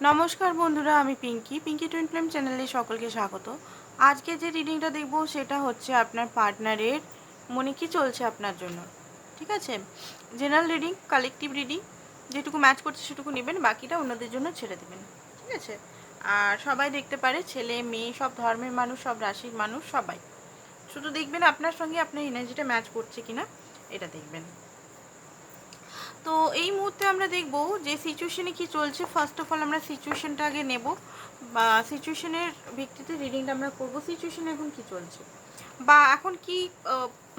নমস্কার বন্ধুরা, আমি পিঙ্কি। পিঙ্কি টুইন ফিল্ম চ্যানেলে সকলকে স্বাগত। আজকে যে রিডিংটা দেখব সেটা হচ্ছে আপনার পার্টনারের মনে কি চলছে আপনার জন্য। ঠিক আছে? জেনারেল রিডিং কালেকটিভ রিডিং যেটুকু ম্যাচ করছে সেটুকু নেবেন, বাকিটা অন্যদের জন্য ছেড়ে দেবেন। ঠিক আছে? আর সবাই দেখতে পারে, ছেলে, মেয়ে, সব ধর্মের মানুষ, সব রাশির মানুষ, সবাই। শুধু দেখবেন আপনার সঙ্গে আপনার এনার্জিটা ম্যাচ করছে কিনা, এটা দেখবেন। তো এই মুহূর্তে আমরা দেখব যে সিচুয়েশনে কি চলছে। ফার্স্ট অফ অল আমরা সিচুয়েশনটা আগে নেব। বা সিচুয়েশনের ভিত্তিতে রিডিংটা আমরা করব। সিচুয়েশনে এখন কি চলছে? বা এখন কি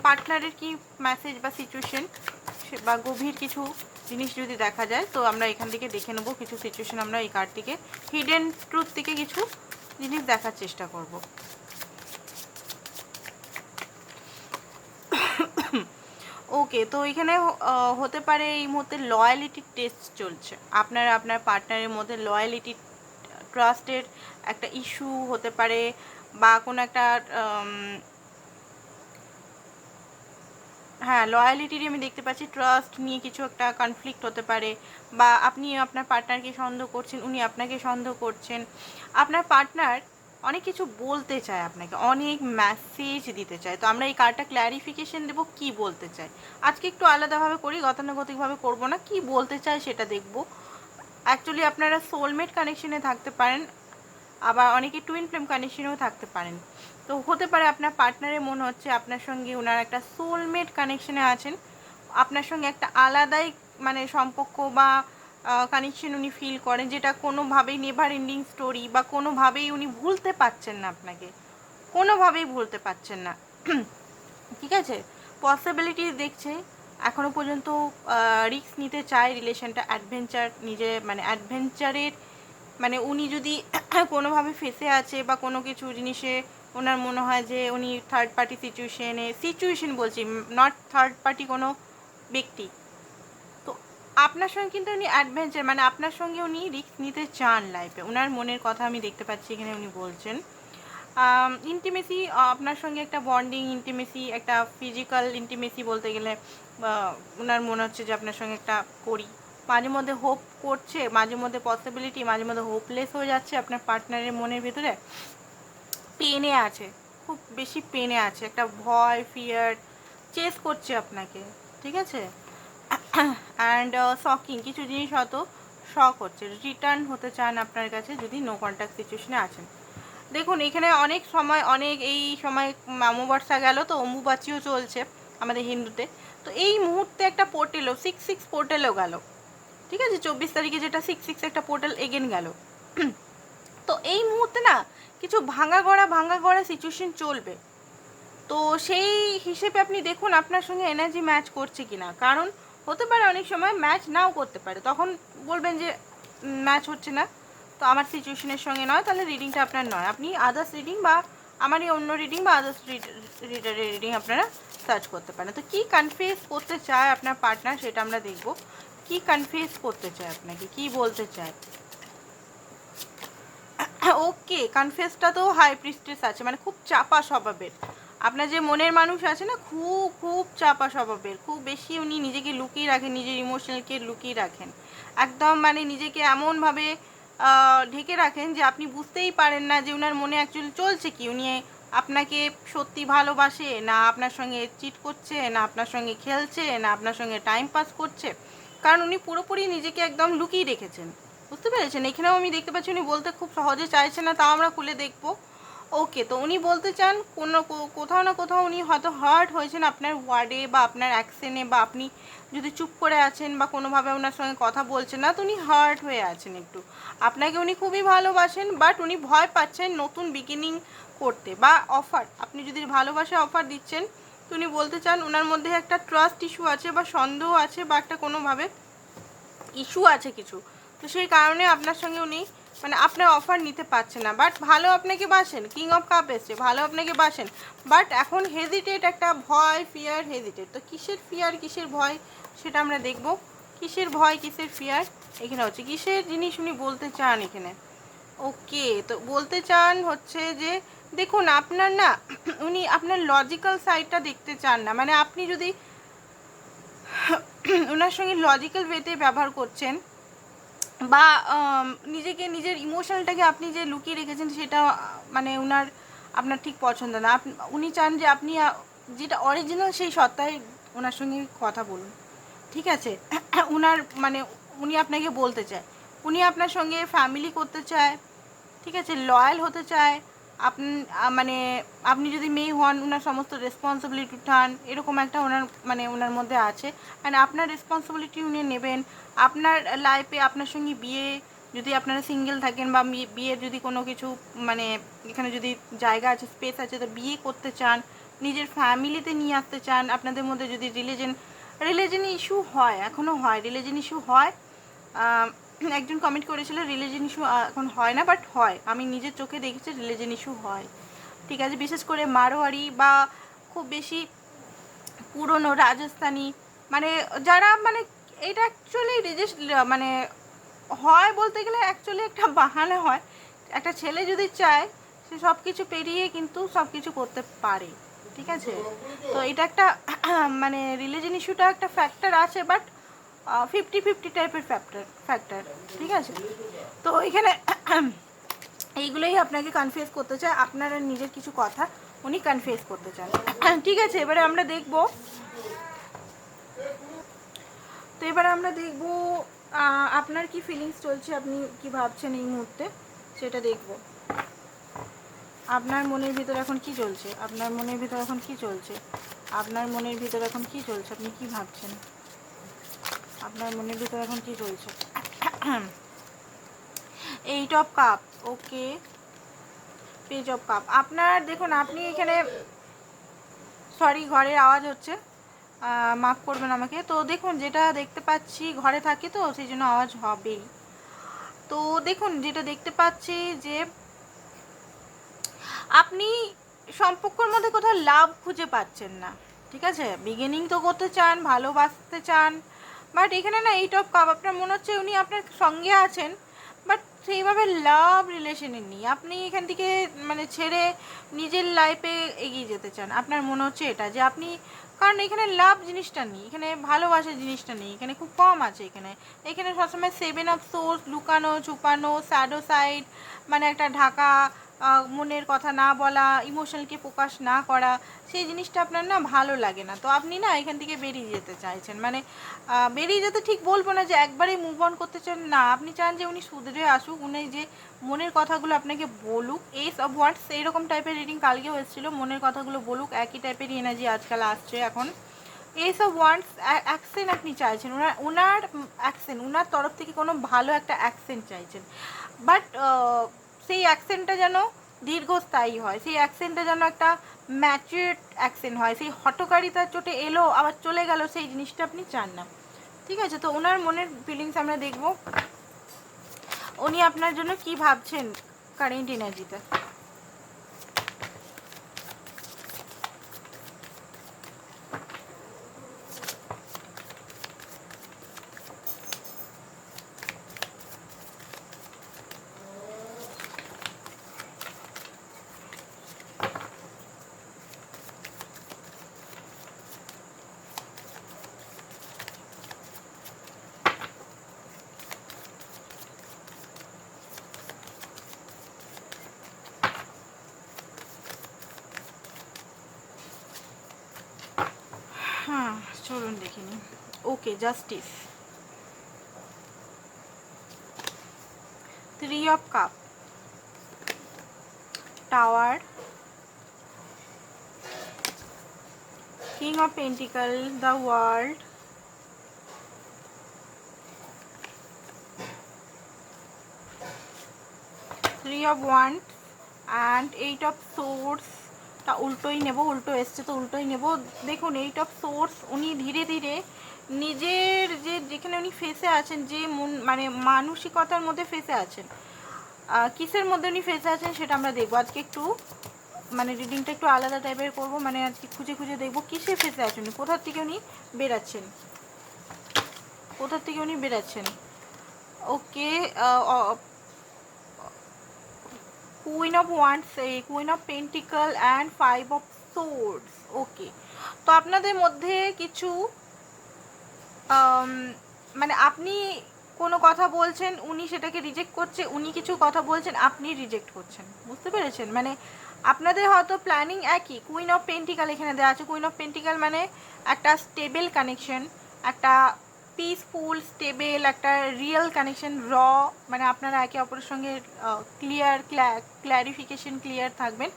পার্টনারের কি মেসেজ বা সিচুয়েশন বা গভীর কিছু জিনিস যদি দেখা যায়, তো আমরা এখান থেকে দেখে নেব কিছু সিচুয়েশন আমরা এই কার্ড থেকে। হিডেন ট্রুথ থেকে কিছু জিনিস দেখার চেষ্টা করব। ওকে তো এখানে হতে পারে এই মুহূর্তে লয়ালিটি টেস্ট চলছে। আপনার আপনার পার্টনারের মধ্যে লয়ালিটি ট্রাস্টের একটা ইস্যু হতে পারে বা কোনো একটা হ্যাঁ লয়ালিটির আমি দেখতে পাচ্ছি। ট্রাস্ট নিয়ে কিছু একটা কনফ্লিক্ট হতে পারে বা আপনি আপনার পার্টনারকে সন্দেহ করছেন, উনি আপনাকে সন্দেহ করছেন। আপনার পার্টনার অনেক কিছু বলতে চায় আপনাকে, অনেক মেসেজ দিতে চায়। তো আমরা এই কার্ডটা ক্ল্যারিফিকেশন দেবো কি বলতে চাই আজকে একটু আলাদাভাবে করি, গতানুগতিকভাবে করব না, কি বলতে চায় সেটা দেখব। অ্যাকচুয়ালি আপনারা সোলমেট কানেকশনে থাকতে পারেন, আবার অনেকে টুইন ফ্লেম কানেকশনেও থাকতে পারেন। তো হতে পারে আপনার পার্টনারের মনে হচ্ছে আপনার সঙ্গে ওনার একটা সোলমেট কানেকশনে আছেন। আপনার সঙ্গে একটা আলাদাই মানে সম্পর্ক বা কানেকশন উনি ফিল করেন, যেটা কোনোভাবেই নেভার এন্ডিং স্টোরি বা কোনোভাবেই উনি ভুলতে পারছেন না আপনাকে। কোনোভাবেই ভুলতে পারছেন না। ঠিক আছে? পসিবিলিটি দেখছে, এখনও পর্যন্ত রিস্ক নিতে চায় রিলেশনটা অ্যাডভেঞ্চার নিজে মানে অ্যাডভেঞ্চারের মানে উনি যদি কোনোভাবে ফেসে আছে বা কোনো কিছু জিনিসে ওনার মনে হয় যে উনি থার্ড পার্টি সিচুয়েশনে সিচুয়েশন বলছি নট থার্ড পার্টি কোনো ব্যক্তি। আপনার সঙ্গে কিন্তু উনি অ্যাডভেঞ্চার মানে আপনার সঙ্গে উনি রিস্ক নিতে চান লাইফে ওনার মনের কথা আমি দেখতে পাচ্ছি এখানে উনি বলছেন। ইন্টিমেসি আপনার সঙ্গে একটা বন্ডিং ইন্টিমেসি একটা ফিজিক্যাল ইন্টিমেসি বলতে গেলে ওনার মনে হচ্ছে যে আপনার সঙ্গে একটা করি। মাঝে মধ্যে হোপ করছে, মাঝে মধ্যে পসিবিলিটি মাঝে মধ্যে হোপলেস হয়ে যাচ্ছে আপনার পার্টনারের মনের ভিতরে। পেনে আছে, খুব বেশি পেনে আছে। একটা ভয় ফিয়ার চেস করছে আপনাকে, ঠিক আছে? অ্যান্ড শকিং কিছু জিনিস হয়তো শখ হচ্ছে। রিটার্ন হতে চান আপনার কাছে যদি নো কন্ট্যাক্ট সিচুয়েশনে আছেন। দেখুন, এখানে অনেক সময়, অনেক এই সময় অমাবস্যা গেল তো, অম্বুবাচিও চলছে আমাদের হিন্দুতে। তো এই মুহূর্তে একটা পোর্টেলও সিক্স সিক্স পোর্টেলও গেল। ঠিক আছে? চব্বিশ তারিখে যেটা সিক্স সিক্স একটা পোর্টাল এগেন গেল। তো এই মুহূর্তে না, কিছু ভাঙা গড়া ভাঙা গড়া সিচুয়েশন চলবে। তো সেই হিসেবে আপনি দেখুন, আপনার সঙ্গে এনার্জি ম্যাচ করছে কি না কারণ হতে পারে অনেক সময় ম্যাচ নাও করতে পারে। তখন বলবেন যে ম্যাচ হচ্ছে না। তো আমার সিচুয়েশনের সঙ্গে নয়, তাহলে রিডিংটা আপনার নয়। আপনি আদার্স রিডিং বা আমারই অন্য রিডিং বা আদার্স রিডারের রিডিং আপনারা সার্চ করতে পারেন। তো কী কনফিউজ করতে চায় আপনার পার্টনার সেটা আমরা দেখব। কি কনফিউজ করতে চায় আপনাকে? কি বলতে চায়? ওকে কনফেসটা তো হাই প্রিস্টেস আছে মানে খুব চাপা স্বভাবের। আপনার যে মনের মানুষ আছে না, খুব খুব চাপা স্বভাবের। খুব বেশি উনি নিজেকে লুকিয়ে রাখেন, নিজের ইমোশনালকে লুকিয়ে রাখেন। একদম মানে নিজেকে এমনভাবে ঢেকে রাখেন যে আপনি বুঝতেই পারেন না যে ওনার মনে অ্যাকচুয়ালি চলছে কি। উনি আপনাকে সত্যি ভালোবাসে, না আপনার সঙ্গে চিট করছে, না আপনার সঙ্গে খেলছে, না আপনার সঙ্গে টাইম পাস করছে। কারণ উনি পুরোপুরি নিজেকে একদম লুকিয়ে রেখেছেন। বুঝতে পেরেছেন? এখানেও আমি দেখতে পাচ্ছি উনি বলতে খুব সহজে চাইছে না, তাও আমরা খুলে দেখব। ওকে তো উনি বলতে চান কোনো কোথাও না কোথাও উনি হয়তো হার্ট হয়েছেন আপনার ওয়ার্ডে বা আপনার অ্যাকশনে বা আপনি যদি চুপ করে আছেন বা কোনোভাবে ওনার সঙ্গে কথা বলছেন না, তো উনি হার্ট হয়ে আছেন একটু। আপনাকে উনি খুবই ভালোবাসেন বাট উনি ভয় পাচ্ছেন নতুন বিগিনিং করতে বা অফার আপনি যদি ভালোবাসা অফার দিচ্ছেন, তো উনি বলতে চান ওনার মধ্যে একটা ট্রাস্ট ইস্যু আছে বা সন্দেহ আছে বা একটা কোনোভাবে ইস্যু আছে কিছু। তো সেই কারণে আপনার সঙ্গে উনি মানে আপনার অফার নিতে পারছে না বাট ভালো আপনাকে বাসেন কিং অফ কাপ এসছে, ভালো আপনাকে বাসেন বাট এখন হেজিটেট একটা ভয় ফিয়ার হেজিটেট তো কিসের ফিয়ার কিসের ভয়, সেটা আমরা দেখব। কিসের ভয়, কিসের ফিয়ার এখানে হচ্ছে, কিসের জিনিস উনি বলতে চান এখানে? ওকে তো বলতে চান হচ্ছে যে, দেখুন আপনার না, উনি আপনার লজিক্যাল সাইডটা দেখতে চান না মানে আপনি যদি ওনার সঙ্গে লজিক্যাল ওয়েতে ব্যবহার করছেন বা নিজেকে, নিজের ইমোশনালটাকে আপনি যে লুকিয়ে রেখেছেন সেটা মানে উনার, আপনার ঠিক পছন্দ না। উনি চান যে আপনি যেটা অরিজিনাল সেই সত্তায় ওনার সঙ্গে কথা বলুন। ঠিক আছে? উনার মানে উনি আপনাকে বলতে চায়। উনি আপনার সঙ্গে ফ্যামিলি করতে চায়। ঠিক আছে? লয়াল হতে চায়। আপনি মানে আপনি যদি মেয়ে হন ওনার সমস্ত রেসপন্সিবিলিটি উঠান, এরকম একটা ওনার মানে ওনার মধ্যে আছে। মানে আপনার রেসপন্সিবিলিটি উনি নেবেন। আপনার লাইফে আপনার সঙ্গে বিয়ে, যদি আপনারা সিঙ্গেল থাকেন বা বিয়ের যদি কোনো কিছু মানে এখানে যদি জায়গা আছে স্পেস আছে, তো বিয়ে করতে চান, নিজের ফ্যামিলিতে নিয়ে আসতে চান, আপনাদের মধ্যে যদি রিলিজন রিলিজন ইস্যু হয় এখনও হয় রিলিজন ইস্যু হয় একজন কমেন্ট করেছিল রিলিজন ইস্যু এখন হয় না বাট হয়। আমি নিজের চোখে দেখেছি রিলিজন ইস্যু হয়। ঠিক আছে, বিশেষ করে মারোয়ারি বা খুব বেশি পুরনো রাজস্থানী মানে যারা মানে এটা অ্যাকচুয়ালি রিজেস্ট মানে হয় বলতে গেলে অ্যাকচুয়ালি একটা বাহানা হয়। একটা ছেলে যদি চায়, সে সব কিছু পেরিয়ে কিন্তু সব কিছু করতে পারে। ঠিক আছে? তো এটা একটা মানে রিলিজন ইস্যুটা একটা ফ্যাক্টর আছে বাট ফিফটি ফিফটি টাইপের ফ্যাক্টর ফ্যাক্টর ঠিক আছে? তো এখানে এইগুলোই আপনাকে কনফিউজ করতে চায় আপনার নিজের কিছু কথা উনি কনফিউজ করতে চান। ঠিক আছে, এবারে আমরা দেখব। তো এবারে আমরা দেখব আপনার কি ফিলিংস চলছে? আপনি কি ভাবছেন এই মুহূর্তে? সেটা দেখব। আপনার মনের ভিতর এখন কি চলছে? আপনার মনের ভিতর এখন কি চলছে? আপনার মনের ভিতর এখন কি চলছে? আপনি কি ভাবছেন? আপনার মনের ভিতর এখন কি চলছে? Eight of cup okay page of cup আপনার, দেখুন, আপনি এখানে সরি ঘরের আওয়াজ হচ্ছে। মাফ করবেন আমাকে। তো দেখুন, যেটা দেখতে পাচ্ছি, ঘরে থাকি তো, সেই জন্য আওয়াজ হবেই। তো দেখুন, যেটা দেখতে পাচ্ছি যে, আপনি সম্পর্কের মধ্যে কোথাও লাভ খুঁজে পাচ্ছেন না। ঠিক আছে? বিগিনিং তো করতে চান, ভালোবাসতে চান বাট এখানে না এইট অফ কাপ আপনার মনে হচ্ছে উনি আপনার সঙ্গে আছেন বাট সেইভাবে লাভ রিলেশনে নেই। আপনি এখান থেকে মানে ছেড়ে নিজের লাইফে এগিয়ে যেতে চান। আপনার মনে হচ্ছে এটা যে আপনি, কারণ এখানে লাভ জিনিসটা নেই, এখানে ভালোবাসার জিনিসটা নেই, এখানে খুব কম আছে এখানে। এখানে সবসময় সেভেন অফ সোর্স লুকানো ছুপানো স্যাডো সাইড মানে একটা ঢাকা মনের কথা না বলা ইমোশনালকে প্রকাশ না করা সেই জিনিসটা আপনার না ভালো লাগে না। তো আপনি না এখান থেকে বেরিয়ে যেতে চাইছেন। মানে বেরিয়ে যেতে ঠিক বলব না যে একবারে মুভ অন করতে চান, না। আপনি চান যে উনি শুধরে আসুক, উনি যে মনের কথাগুলো আপনাকে বলুক এস অফ ওয়ার্ডস এইরকম টাইপের রিডিং কালকেও এসেছিল। মনের কথাগুলো বলুক, একই টাইপের এনার্জি আজকাল আসছে এখন। অফ ওয়ার্ডস অ্যাকশন আপনি চাইছেন। ওনার ওনার অ্যাকশন ওনার তরফ থেকে কোনো ভালো একটা অ্যাকশন চাইছেন। বাট সেই অ্যাকসেন্টটা যেন দীর্ঘস্থায়ী হয়। সেই অ্যাকসেন্টটা যেন একটা ম্যাচিউর অ্যাকসেন্ট হয়। সেই হটকারিতার চোটে এলো, আবার চলে গেল, সেই জিনিসটা আপনি চান না। ঠিক আছে? তো ওনার মনের ফিলিংস আমরা দেখব। উনি আপনার জন্য কি ভাবছেন কারেন্ট এনার্জিতে হ্যাঁ চলুন দেখে নিই okay justice three of cup tower king of pentacle the world three of wand and eight of swords তা উল্টোই নেব, উল্টো এসছে তো উল্টোই নেব। দেখুন এইট অফ সোর্স উনি ধীরে ধীরে নিজের যে, যেখানে উনি ফেসে আছেন, যে মন মানে মানসিকতার মধ্যে ফেসে আছেন কিসের মধ্যে উনি ফেসে আছেন সেটা আমরা দেখব। আজকে একটু মানে রিডিংটা একটু আলাদা টাইপের করব মানে আজকে খুঁজে খুঁজে দেখব কিসে ফেসে আছেন উনি, কোথার থেকে উনি বেরাচ্ছেন। কোথার থেকে উনি বেরাচ্ছেন। Okay queen of wands queen of pentacle and five of swords okay তো আপনাদের মধ্যে কিছু মানে আপনি কোনো কথা বলছেন, উনি সেটাকে রিজেক্ট করছে, উনি কিছু কথা বলছেন, আপনি রিজেক্ট করছেন। বুঝতে পেরেছেন? মানে আপনাদের হয়তো প্ল্যানিং একই। কুইন অফ পেন্টিকাল এখানে দেওয়া আছে। কুইন অফ পেন্টিকাল মানে একটা স্টেবল কানেকশন একটা পিসফুল স্টেবল একটা রিয়েল কানেকশন র মানে আপনারা একে অপরের সঙ্গে ক্লিয়ার ক্ল্যারিফিকেশন ক্লিয়ার থাকবেন।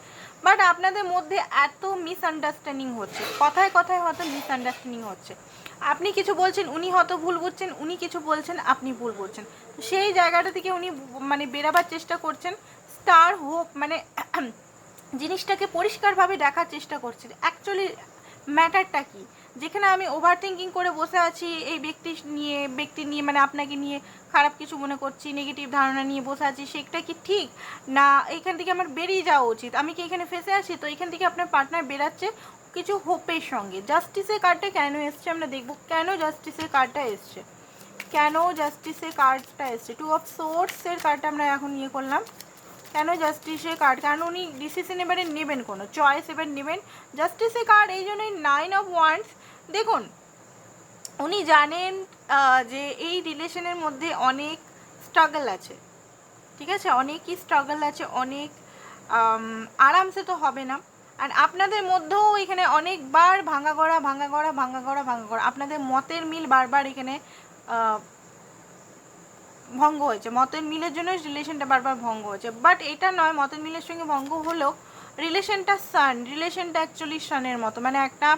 বাট আপনাদের মধ্যে এত মিসআন্ডারস্ট্যান্ডিং হচ্ছে। কথায় কথায় হয়তো মিসআন্ডারস্ট্যান্ডিং হচ্ছে। আপনি কিছু বলছেন, উনি হয়তো ভুল বুঝছেন, উনি কিছু বলছেন, আপনি ভুল বুঝছেন। সেই জায়গাটা থেকে উনি মানে বেরাবার চেষ্টা করছেন স্টার হোপ মানে জিনিসটাকে পরিষ্কারভাবে দেখার চেষ্টা করছেন। অ্যাকচুয়ালি ম্যাটারটা কি? যেখানে আমি ওভার থিঙ্কিং করে বসে আছি, এই ব্যক্তি নিয়ে ব্যক্তি নিয়ে মানে আপনাকে নিয়ে খারাপ কিছু মনে করছি নেগেটিভ ধারণা নিয়ে বসে আছি, সেটা কি ঠিক? না, এখান থেকে আমার বেরিয়ে যাওয়া উচিত। আমি কি এখানে ফেসে আছি? তো এখান থেকে আপনার পার্টনার বেরাচ্ছে কিছু হোপের সঙ্গে। জাস্টিসের কার্ডটা কেন এসছে আমরা দেখব। কেন জাস্টিসের কার্ডটা এসছে? কেন জাস্টিসের কার্ডটা এসছে? টু অফ সোর্সের কার্ডটা আমরা এখন ইয়ে করলাম। কেন জাস্টিসের কার্ড কেন উনি ডিসিশন এবারে নেবেন কোনো? চয়েস এবার নেবেন। জাস্টিসের কার্ড এই জন্যই নাইন অফ ওয়ান্স দেখুন, উনি জানেন যে এই রিলেশনের মধ্যে অনেক স্ট্রাগল আছে। ঠিক আছে? অনেকই স্ট্রাগল আছে, অনেক আরামসে তো হবে না। আর আপনাদের মধ্যেও এখানে অনেকবার ভাঙা গড়া ভাঙা গড়া ভাঙা গড়া ভাঙা গড়া আপনাদের মতের মিল বারবার এখানে ভঙ্গ হয়েছে। মতের মিলের জন্য রিলেশনটা বারবার ভঙ্গ হয়েছে। বাট এটা নয়, মতের মিলের সঙ্গে ভঙ্গ হলেও রিলেশনটা সান রিলেশনটা অ্যাকচুয়ালি সানের মতো। মানে একটা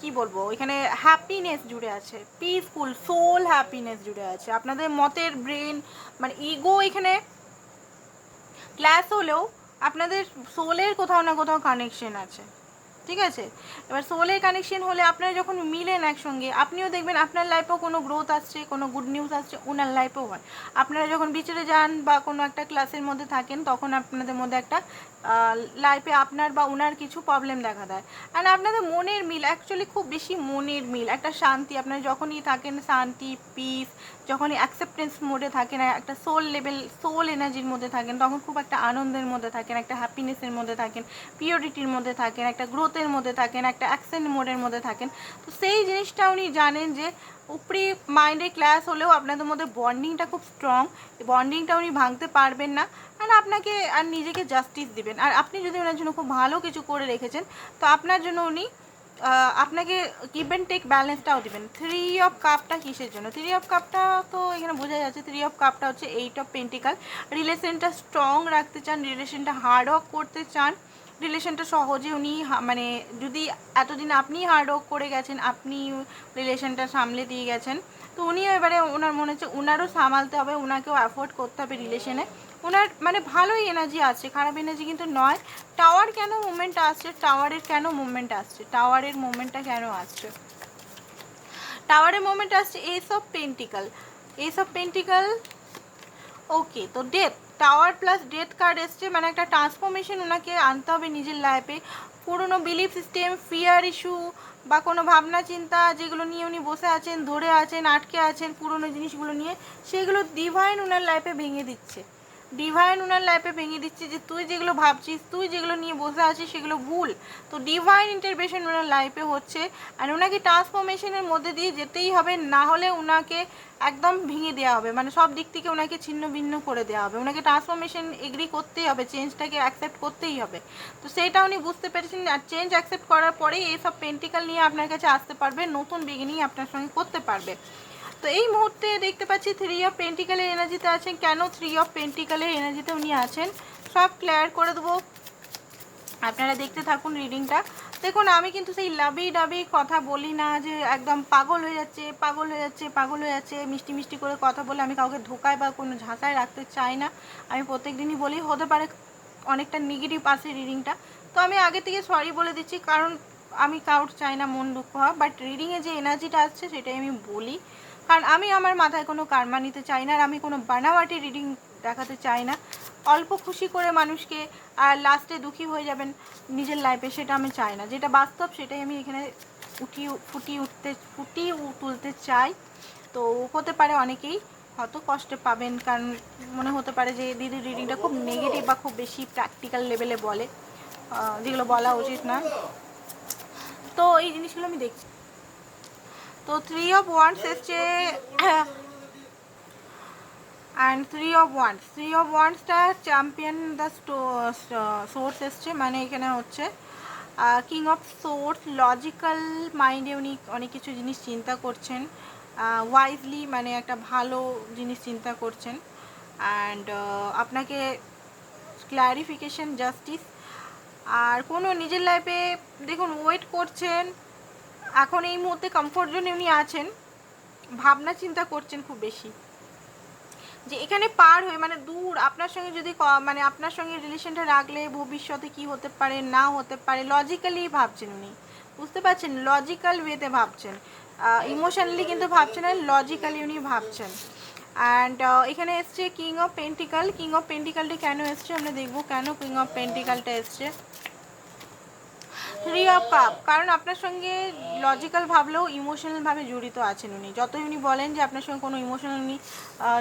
কি বলব? এখানে হ্যাপিনেস জুড়ে আছে। পিসফুল সোল হ্যাপিনেস জুড়ে আছে। আপনাদের মতের ব্রেন মানে ইগো এখানে ক্লাস হলেও আপনাদের সোলের কোথাও না কোথাও কানেকশন আছে, ঠিক আছে? এবার সোলের কানেকশন হলে আপনারা যখন মিলেন একসঙ্গে, আপনিও দেখবেন আপনার লাইফেও কোনো গ্রোথ আসছে, কোনো গুড নিউজ আসছে, ওনার লাইফেও হয়। আপনারা যখন বিচরে যান বা কোনো একটা ক্লাসের মধ্যে থাকেন, তখন আপনাদের মধ্যে একটা লাইফে আপনার বা ওনার কিছু প্রবলেম দেখা দেয়। আর আপনাদের মনের মিল অ্যাকচুয়ালি খুব বেশি মনের মিল, একটা শান্তি, আপনারা যখনই থাকেন শান্তি পিস যখনই অ্যাকসেপ্টেন্স মোডে থাকেন একটা সোল লেভেল সোল এনার্জির মধ্যে থাকেন, তখন খুব একটা আনন্দের মধ্যে থাকেন, একটা হ্যাপিনেসের মধ্যে থাকেন পিওরিটির মধ্যে থাকেন, একটা গ্রোথের মধ্যে থাকেন, একটা অ্যাকসেন্ট মোডের মধ্যে থাকেন। তো সেই জিনিসটা উনি জানেন যে, উপরি মাইন্ডে ক্লাস হলেও আপনাদের মধ্যে বন্ডিংটা খুব স্ট্রং বন্ডিংটা উনি ভাঙতে পারবেন না আর আপনাকে আর নিজেকে জাস্টিস দিবেন। আর আপনি যদি ওনার জন্য খুব ভালো কিছু করে রেখেছেন, তো আপনার জন্য উনি আপনাকে গিভ অ্যান্ড টেক ব্যালেন্সটাও দিবেন। থ্রি অফ কাপটা কিসের জন্য? থ্রি অফ কাপটা তো এখানে বোঝা যাচ্ছে থ্রি অফ কাপটা হচ্ছে এইট অফ পেন্টিকাল রিলেশনটা স্ট্রং রাখতে চান রিলেশনটা হার্ড ওয়ার্ক করতে চান রিলেশনটা সহজে উনি মানে যদি এতদিন আপনি হার্ড ওয়ার্ক করে গেছেন, আপনি রিলেশনটা সামলে দিয়ে গেছেন, তো উনিও এবারে ওনার মনে হচ্ছে ওনারও সামালতে হবে ওনাকেও অ্যাফোর্ড করতে হবে রিলেশনে ওনার মানে ভালোই এনার্জি আছে, খারাপ এনার্জি কিন্তু নয়। টাওয়ার কেন মুভমেন্ট আসছে? টাওয়ারের কেন মুভমেন্ট আসছে? টাওয়ারের মুভমেন্টটা কেন আসছে? টাওয়ারের মুভমেন্ট আসছে ace of pentacle ace of pentacle okay তো death tower plus death card এসছে। মানে একটা ট্রান্সফরমেশন ওনাকে আনতে হবে নিজের লাইফে পুরনো বিলিফ সিস্টেম ফিয়ার ইস্যু বা কোনো ভাবনা, চিন্তা যেগুলো নিয়ে উনি বসে আছেন, ধরে আছেন, আটকে আছেন পুরনো জিনিসগুলো নিয়ে, সেগুলো ডিভাইন ওনার লাইফে ভেঙে দিচ্ছে। ডিভাইন ওনার লাইফে ভেঙে দিচ্ছে যে তুই যেগুলো ভাবছিস, তুই যেগুলো নিয়ে বসে আছিস সেগুলো ভুল। তো ডিভাইন ইন্টারভেশন ওনার লাইফে হচ্ছে আর ওনাকে ট্রান্সফরমেশনের মধ্যে দিয়ে যেতেই হবে, না হলে ওনাকে একদম ভেঙে দেওয়া হবে। মানে সব দিক থেকে ওনাকে ছিন্ন ভিন্ন করে দেওয়া হবে। ওনাকে ট্রান্সফরমেশন এগ্রি করতেই হবে চেঞ্জটাকে অ্যাকসেপ্ট করতেই হবে। তো সেটা উনি বুঝতে পেরেছেন আর চেঞ্জ অ্যাকসেপ্ট করার পরেই এইসব পেন্টিকাল নিয়ে আপনার কাছে আসতে পারবে, নতুন বিগিনিং আপনার সঙ্গে করতে পারবে। তো এই মুহূর্তে দেখতে পাচ্ছি থ্রি অফ পেন্টিকালের এনার্জিতে আছেন। কেন থ্রি অফ পেন্টিকালের এনার্জিতে উনি আছেন? সব ক্লিয়ার করে দেবো। আপনারা দেখতে থাকুন রিডিংটা দেখুন, আমি কিন্তু সেই লাবি ডাবি কথা বলি না যে একদম পাগল হয়ে যাচ্ছে, পাগল হয়ে যাচ্ছে, পাগল হয়ে যাচ্ছে, মিষ্টি মিষ্টি করে কথা বলে আমি কাউকে ধোকায় বা কোনো ঝাঁসায় রাখতে চাই না। আমি প্রত্যেক দিনই বলি, হতে পারে অনেকটা নেগেটিভ আসে রিডিংটা তো আমি আগে থেকে সরি বলে দিচ্ছি, কারণ আমি কাউর চাই না, মন দুঃখ হওয়া বাট রিডিংয়ে যে এনার্জিটা আসছে, সেটাই আমি বলি। কারণ আমি আমার মাথায় কোনো কারমা নিতে চাই না, আর আমি কোনো বানাওয়াটি রিডিং দেখাতে চাই না। অল্প খুশি করে মানুষকে আর লাস্টে দুঃখী হয়ে যাবেন নিজের লাইফে সেটা আমি চাই না। যেটা বাস্তব, সেটাই আমি এখানে উঠিয়ে, ফুটিয়ে উঠতে, ফুটিয়ে তুলতে চাই। তো হতে পারে অনেকেই হয়তো কষ্টে পাবেন, কারণ মনে হতে পারে যে দিদির রিডিংটা খুব নেগেটিভ বা খুব বেশি প্র্যাকটিক্যাল লেভেলে বলে। যেগুলো বলা উচিত না। তো এই জিনিসগুলো আমি দেখছি। তো থ্রি অফ ওয়ান্স এসছে and three of wands three of ওয়ান্সটা champion the source এসছে মানে এখানে হচ্ছে কিং অফ সোর্স লজিক্যাল মাইন্ডে উনি অনেক কিছু জিনিস চিন্তা করছেন ওয়াইজলি মানে একটা ভালো জিনিস চিন্তা করছেন অ্যান্ড আপনাকে ক্ল্যারিফিকেশন জাস্টিস আর কোনো নিজের লাইফে দেখুন ওয়েট করছেন এখন এই মুহূর্তে কমফোর্ট জোনে উনি আছেন। ভাবনা চিন্তা করছেন খুব বেশি। যে এখানে পার হয়ে মানে দূর, আপনার সঙ্গে যদি মানে আপনার সঙ্গে রিলেশনটা রাখলে ভবিষ্যতে কি হতে পারে, না হতে পারে লজিক্যালি ভাবছেন উনি। বুঝতে পারছেন? লজিক্যাল ওয়েতে ভাবছেন। ইমোশনালি কিন্তু ভাবছেন না লজিক্যালি উনি ভাবছেন। অ্যান্ড এখানে এসছে king of pentacle king of পেন্টিকালটা কেন এসছে? আমরা দেখব কেন কিং অফ পেন্টিকালটা এসছে। থ্রি অফ কাপ কারণ আপনার সঙ্গে লজিক্যাল ভাবলেও ইমোশনালভাবে জড়িত আছেন উনি। যতই উনি বলেন যে আপনার সঙ্গে কোনো ইমোশনাল উনি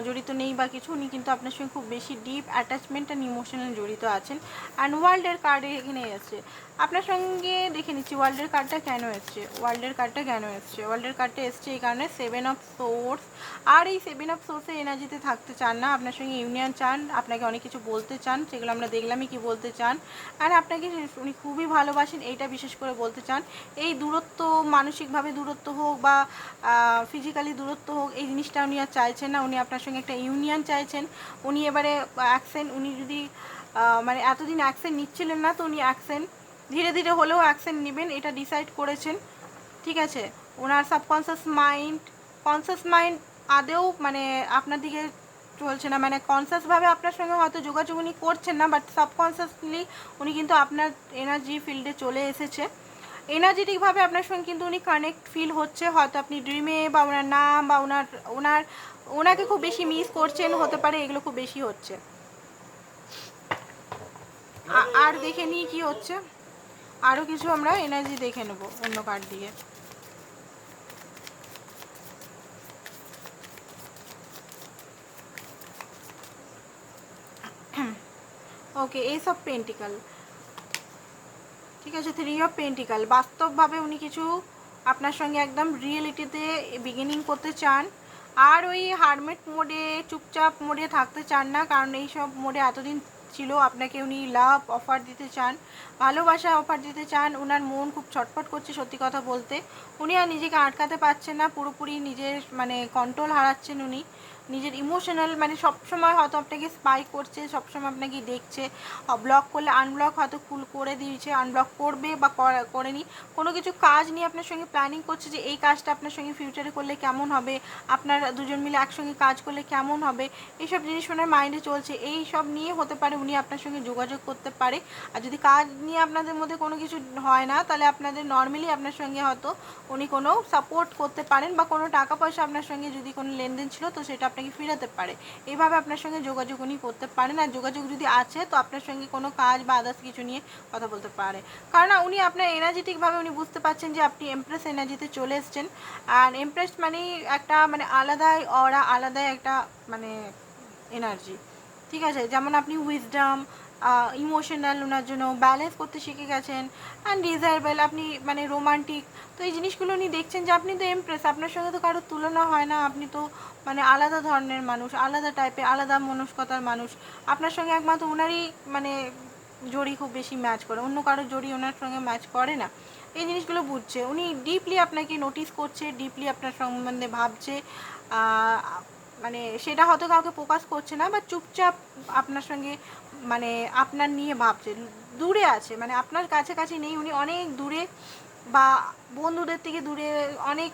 জড়িত নেই বা কিছু, উনি কিন্তু আপনার সঙ্গে খুব বেশি ডিপ অ্যাটাচমেন্ট অ্যান্ড ইমোশনাল জড়িত আছেন। অ্যান্ড ওয়ার্ল্ডের কার্ড এখানে এসছে। আপনার সঙ্গে দেখে নিচ্ছি, ওয়ার্ল্ডের কার্ডটা কেন এসছে? ওয়ার্ল্ডের কার্ডটা কেন এসছে? ওয়ার্ল্ডের কার্ডটা এসছে এই কারণে সেভেন অফ সোর্স আর এই সেভেন অফ সোর্সের এনার্জিতে থাকতে চান না, আপনার সঙ্গে ইউনিয়ন চান, আপনাকে অনেক কিছু বলতে চান, সেগুলো আমরা দেখলামই কি বলতে চান। আর আপনাকে উনি খুবই ভালোবাসেন, এইটা বিশেষ করে বলতে চান। এই দূরত্ব, মানসিকভাবে দূরত্ব হোক বা ফিজিক্যালি দূরত্ব হোক, এই জিনিসটা উনি আর চাইছেন না। উনি আপনার সঙ্গে একটা ইউনিয়ন চাইছেন। উনি এবারে অ্যাকশন উনি যদি মানে এতদিন অ্যাকশন নিচ্ছিলেন না, তো উনি অ্যাকশন ধীরে ধীরে হলেও অ্যাকশন নেবেন, এটা ডিসাইড করেছেন। ঠিক আছে? ওনার সাবকনসিয়াস মাইন্ড কনসিয়াস মাইন্ড আদেও মানে আপনার দিকে চলছে না। মানে কনসিয়াসভাবে আপনার সঙ্গে হয়তো যোগাযোগ উনি করছেন না বাট সাবকনসিয়াসলি উনি কিন্তু আপনার এনার্জি ফিল্ডে চলে এসেছে। এনার্জেটিকভাবে আপনার সঙ্গে কিন্তু উনি কানেক্ট ফিল হচ্ছে। হয়তো আপনি ড্রিমে বা ওনার নাম বা ওনার ওনার, ওনাকে খুব বেশি মিস করছেন, হতে পারে এগুলো খুব বেশি হচ্ছে। আর দেখে নিই কি হচ্ছে। আরও কিছু আমরা এনার্জি দেখে নেব অন্য কার্ড দিয়ে। ওকে এই সব পেন্টিকাল ঠিক আছে থ্রি অফ পেন্টিকাল বাস্তবভাবে উনি কিছু আপনার সঙ্গে একদম রিয়েলিটিতে বিগিনিং করতে চান। আর ওই হারমেট মোডে চুপচাপ মোডে থাকতে চান না, কারণ এই সব মোডে এতদিন ছিল, আপনাকে উনি লাভ অফার দিতে চান, ভালোবাসা অফার দিতে চান ওনার মন খুব ছটফট করছে সত্যি কথা বলতে। উনি আর নিজেকে আটকাতে পারছেন না, পুরোপুরি নিজের মানে কন্ট্রোল হারাচ্ছেন উনি। নিজের ইমোশনাল মানে সবসময় হয়তো আপনাকে স্পাই করছে, সবসময় আপনাকে দেখছে ব্লক করলে আনব্লক হয়তো ফুল করে দিয়েছে আনব্লক করবে বা করা- করেনি। কোনো কিছু কাজ নিয়ে আপনার সঙ্গে প্ল্যানিং করছে যে এই কাজটা আপনার সঙ্গে ফিউচারে করলে কেমন হবে, আপনার দুজন মিলে একসঙ্গে কাজ করলে কেমন হবে, এইসব জিনিস ওনার মাইন্ডে চলছে। এই সব নিয়ে হতে পারে উনি আপনার সঙ্গে যোগাযোগ করতে পারে। আর যদি কাজ নিয়ে আপনাদের মধ্যে কোনো কিছু হয় না, তাহলে আপনাদের নর্মালি আপনার সঙ্গে হয়তো উনি কোনো সাপোর্ট করতে পারেন বা কোনো টাকা পয়সা আপনার সঙ্গে যদি কোনো লেনদেন ছিল, তো সেটা আপনাকে ফিরাতে পারে। এভাবে আপনার সঙ্গে যোগাযোগ উনি করতে পারেন। আর যোগাযোগ যদি আছে, তো আপনার সঙ্গে কোনো কাজ বা আদার্স কিছু নিয়ে কথা বলতে পারে। কারণ উনি আপনার এনার্জেটিকভাবে উনি বুঝতে পারছেন যে আপনি এমপ্রেস এনার্জিতে চলে এসছেন। আর এমপ্রেস মানেই একটা মানে আলাদাই অরা আলাদাই একটা মানে এনার্জি ঠিক আছে? যেমন আপনি উইজডাম ইমোশনাল ওনার জন্য ব্যালেন্স করতে শিখে গেছেন অ্যান্ড ডিজায়ারেবল আপনি মানে রোমান্টিক তো এই জিনিসগুলো উনি দেখছেন যে আপনি তো এমপ্রেস আপনার সঙ্গে তো কারোর তুলনা হয় না, আপনি তো মানে আলাদা ধরনের মানুষ, আলাদা টাইপের আলাদা মনস্কতার মানুষ, আপনার সঙ্গে একমাত্র ওনারই মানে জড়ি খুব বেশি ম্যাচ করে, অন্য কারোর জড়ি ওনার সঙ্গে ম্যাচ করে না। এই জিনিসগুলো বুঝছে, উনি ডিপলি আপনাকে নোটিস করছে ডিপলি আপনার সম্বন্ধে ভাবছে মানে সেটা হয়তো কাউকে প্রকাশ করছে না, বা চুপচাপ আপনার সঙ্গে মানে আপনার নিয়ে ভাবছে। দূরে আছে মানে আপনার কাছাকাছি নেই, উনি অনেক দূরে, বা বন্ধুদের থেকে দূরে, অনেক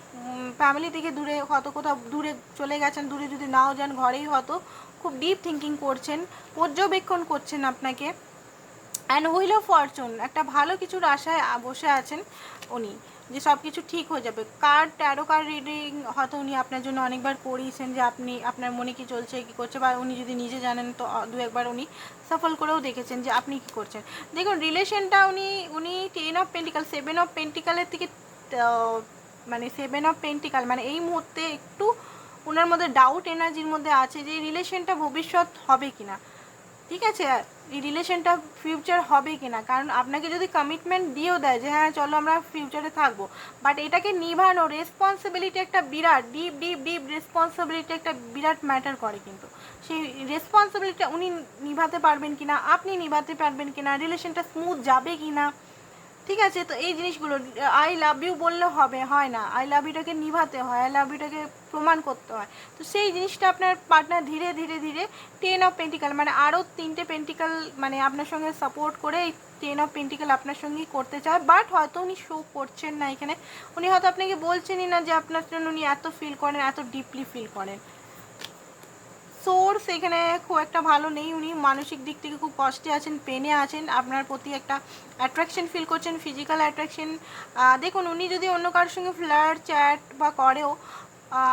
ফ্যামিলি থেকে দূরে, হয়তো কোথাও দূরে চলে গেছেন, দূরে যদি নাও যান, ঘরেই হয়তো খুব ডিপ থিঙ্কিং করছেন, পর্যবেক্ষণ করছেন আপনাকে। অ্যান্ড হুইল অফ ফরচুন একটা ভালো কিছুর আশায় বসে আছেন উনি, যে সব কিছু ঠিক হয়ে যাবে। কার্ড ট্যারো কার্ড রিডিং হয়তো উনি আপনার জন্য অনেকবার করিয়েছেন যে আপনি, আপনার মনে কি চলছে, কি করছে, বা উনি যদি নিজে জানেন তো দু একবার উনি সফল করেও দেখেছেন যে আপনি কি করছেন। দেখুন রিলেশনটা উনি উনি ten of pentacle seven of পেন্টিকালের থেকে মানে সেভেন অফ পেন্টিকাল মানে এই মুহূর্তে একটু ওনার মধ্যে ডাউট এনার্জির মধ্যে আছে যে রিলেশনটা ভবিষ্যৎ হবে কিনা। ঠিক আছে এই রিলেশনটা ফিউচার হবে কি না কারণ আপনাকে যদি কমিটমেন্ট দিয়েও দেয় যে হ্যাঁ চলো আমরা ফিউচারে থাকব। বাট এটাকে নিভানো রেসপন্সিবিলিটি একটা বিরাট ডিপ ডিপ ডিপ রেসপন্সিবিলিটি একটা বিরাট ম্যাটার করে কিন্তু। সেই রেসপন্সিবিলিটি উনি নিভাতে পারবেন কি না আপনি নিভাতে পারবেন কি না রিলেশনটা স্মুথ যাবে কি না ঠিক আছে, তো এই জিনিসগুলো আই লাভ ইউ বললে হবে, হয় না। আই লাভ ইউটাকে নিভাতে হয় আই লাভ ইউটাকে প্রমাণ করতে হয়। তো সেই জিনিসটা আপনার পার্টনার ধীরে ধীরে ধীরে টেন অফ পেন্টিকাল মানে আরও তিনটে পেন্টিকাল মানে আপনার সঙ্গে সাপোর্ট করে এই টেন অফ পেন্টিকাল আপনার সঙ্গেই করতে চায়। বাট হয়তো উনি শো করছেন না এখানে। উনি হয়তো আপনাকে বলছেনই না যে আপনার জন্য উনি এত ফিল করেন, এত ডিপলি ফিল করেন। সোর্স এখানে খুব একটা ভালো নেই। উনি মানসিক দিক থেকে খুব কষ্টে আছেন পেনে আছেন। আপনার প্রতি একটা অ্যাট্রাকশন ফিল করছেন ফিজিক্যাল অ্যাট্রাকশন দেখুন, উনি যদি অন্য কারোর সঙ্গে ফ্ল্যাট চ্যাট বা করেও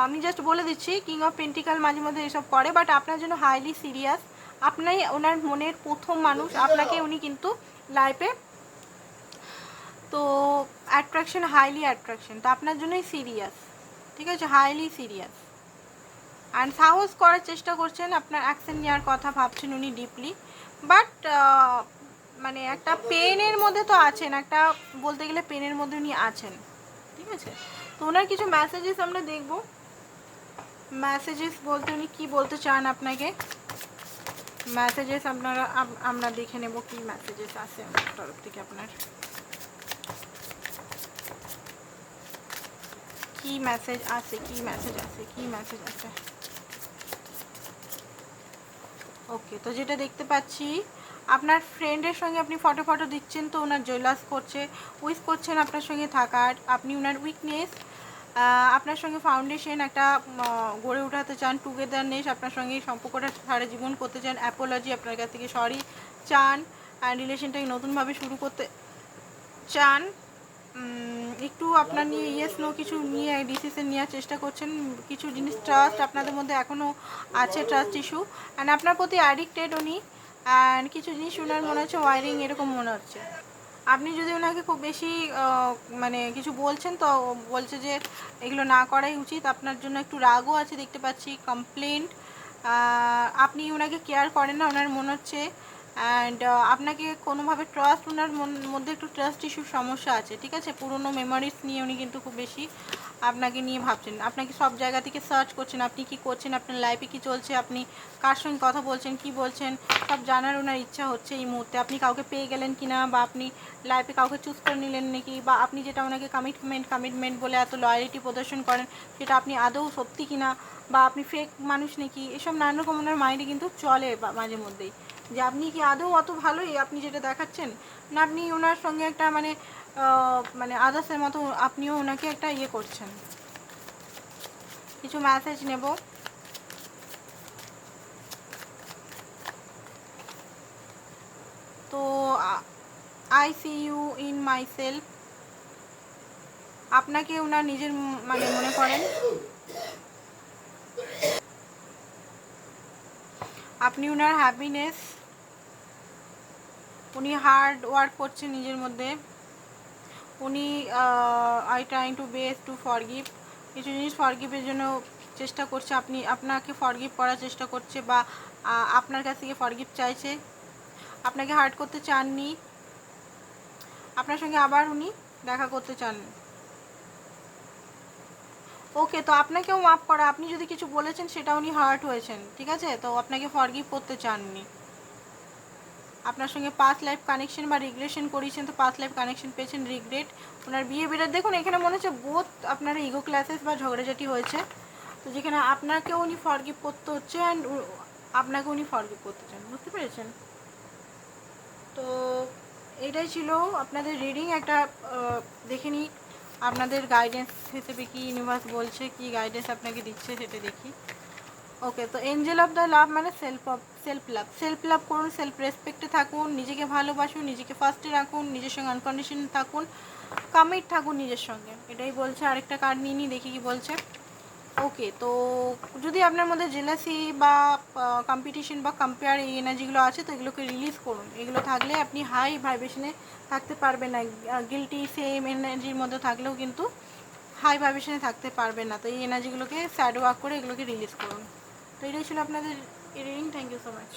আমি জাস্ট বলে দিচ্ছি কিং অফ পেন্টিকাল মাঝে মধ্যে এসব করে বাট আপনার জন্য হাইলি সিরিয়াস আপনাই ওনার মনের প্রথম মানুষ, আপনাকে উনি কিন্তু লাইফে তো অ্যাট্রাকশন হাইলি অ্যাট্রাকশন তো আপনার জন্যই সিরিয়াস ঠিক আছে? হাইলি সিরিয়াস অ্যান্ড সাহস করার চেষ্টা করছেন, আপনার অ্যাকশন নেওয়ার কথা ভাবছেন উনি ডিপলি বাট মানে একটা পেনের মধ্যে তো আছেন, একটা বলতে গেলে পেনের মধ্যে উনি আছেন। ঠিক আছে? তো ওনার কিছু মেসেজেস আমরা দেখব। মেসেজেস বলতে উনি কী বলতে চান আপনাকে? মেসেজেস আপনারা আমরা দেখে নেব কি মেসেজেস আছে তরফ থেকে আপনার। কি মেসেজ আছে, কি মেসেজ আছে, কি মেসেজ আছে? ওকে তো যেটা দেখতে পাচ্ছি, আপনার ফ্রেন্ডের সঙ্গে আপনি ফটো ফটো দিচ্ছেন তো ওনার জৈলাস করছে উইস করছেন আপনার সঙ্গে থাকার, আপনি ওনার উইকনেস আপনার সঙ্গে ফাউন্ডেশন একটা গড়ে উঠাতে চান টুগেদারনেস আপনার সঙ্গে সম্পর্কটা সারা জীবন করতে চান অ্যাপোলজি আপনার কাছ থেকে সরি চান রিলেশনটাকে নতুনভাবে শুরু করতে চান একটু আপনার নিয়ে ইয়েস নো কিছু নিয়ে ডিসিশন নেওয়ার চেষ্টা করছেন। কিছু জিনিস ট্রাস্ট আপনাদের মধ্যে এখনও আছে ট্রাস্ট ইস্যু অ্যান্ড আপনার প্রতি অ্যাডিক্টেড উনি। অ্যান্ড কিছু জিনিস ওনার মনে হচ্ছে ওয়ারিং এরকম মনে হচ্ছে। আপনি যদি ওনাকে খুব বেশি মানে কিছু বলছেন, তো বলছে যে এগুলো না করাই উচিত। আপনার জন্য একটু রাগও আছে, দেখতে পাচ্ছি কমপ্লেন্ট আপনি ওনাকে কেয়ার করেন না ওনার মনে হচ্ছে অ্যান্ড আপনাকে কোনোভাবে ট্রাস্ট ওনার মধ্যে একটু ট্রাস্ট ইস্যুর সমস্যা আছে, ঠিক আছে? পুরনো মেমোরিজ নিয়ে উনি কিন্তু খুব বেশি আপনাকে নিয়ে ভাবছেন। আপনাকে সব জায়গা থেকে সার্চ করছেন? আপনি কি করছেন? আপনার লাইফে কি চলছে? আপনি কার সঙ্গে কথা বলছেন? কি বলছেন? সব জানার ওনার ইচ্ছা হচ্ছে এই মুহূর্তে। আপনি কাউকে পেয়ে গেলেন কি না বা আপনি লাইফে কাউকে চুজ করে নিলেন নাকি? বা আপনি যেটা ওনাকে কমিটমেন্ট কমিটমেন্ট বলে এত লয়ালিটি প্রদর্শন করেন, সেটা আপনি আদৌ সত্যি কিনা? বা আপনি ফেক মানুষ নাকি? এসব নানান রকম ওনার মাইন্ডে কিন্তু চলে মাঝে মধ্যেই। যে আপনি কি আদৌ অত ভালোই আপনি যেটা দেখাচ্ছেন? না, আপনি ওনার সঙ্গে একটা মানে মানে আদার্সের মতো আপনিও ওনাকে একটা ইয়ে করছেন। কিছু মেসেজ নেব। তো I see you in my self আপনাকে ওনার নিজের মানে মনে করেন? আপনি ওনার হ্যাপিনেস উনি হার্ড ওয়ার্ক করছেন নিজের মধ্যে। উনি I trying to base to forgive কিছু জিনিস ফরগিভের জন্য চেষ্টা করছে। আপনি, আপনাকে ফরগিভ করার চেষ্টা করছে বা আপনার কাছ থেকে ফরগিভ চাইছে। আপনাকে হার্ট করতে চাননি। আপনার সঙ্গে আবার উনি দেখা করতে চান। ওকে তো আপনাকেও মাফ করা। আপনি যদি কিছু বলেছেন, সেটা উনি হার্ট হয়েছেন। ঠিক আছে? তো আপনাকে ফরগিভ করতে চাননি। আপনার সঙ্গে পাঁচ লাইফ কানেকশন বা রিগ্রেশন করিয়েছেন তো পাঁচ লাইফ কানেকশন পেয়েছেন রিগ্রেট ওনার বেড়ে দেখুন, এখানে মনে হচ্ছে বোধ আপনার ইগো ক্লাসেস বা ঝগড়াঝাটি হয়েছে। তো যেখানে আপনাকেও উনি ফরগিভ করতে হচ্ছে অ্যান্ড আপনাকে উনি ফরগিভ করতে চান, বুঝতে পেরেছেন? তো এটাই ছিল আপনাদের রিডিং একটা দেখে নিই আপনাদের গাইডেন্স হিসেবে কি ইউনিভার্স বলছে, কি গাইডেন্স আপনাকে দিচ্ছে সেটা দেখি। ওকে তো এঞ্জেল অফ দ্য লাভ মানে self of self love self love করুন সেলফ রেসপেক্টে থাকুন, নিজেকে ভালোবাসুন, নিজেকে ফার্স্টে রাখুন, নিজের সঙ্গে আনকন্ডিশন থাকুন কামিট থাকুন নিজের সঙ্গে। এটাই বলছে আরেকটা কার্ড নিয়ে নিই, দেখি কি বলছে। ওকে তো যদি আপনার মধ্যে জেলাসি বা কম্পিটিশন বা কম্পেয়ার এই এনার্জিগুলো আছে, তো এগুলোকে রিলিজ করুন। এগুলো থাকলে আপনি হাই ভাইব্রেশনে থাকতে পারবেন না। গিলটি সেম এনার্জির মধ্যে থাকলেও কিন্তু হাই ভাইব্রেশনে থাকতে পারবেন না। তো এই এনার্জিগুলোকে স্যাড ওয়ার্ক করে এগুলোকে রিলিজ করুন। তো এটাই ছিল আপনাদের reading thank you so much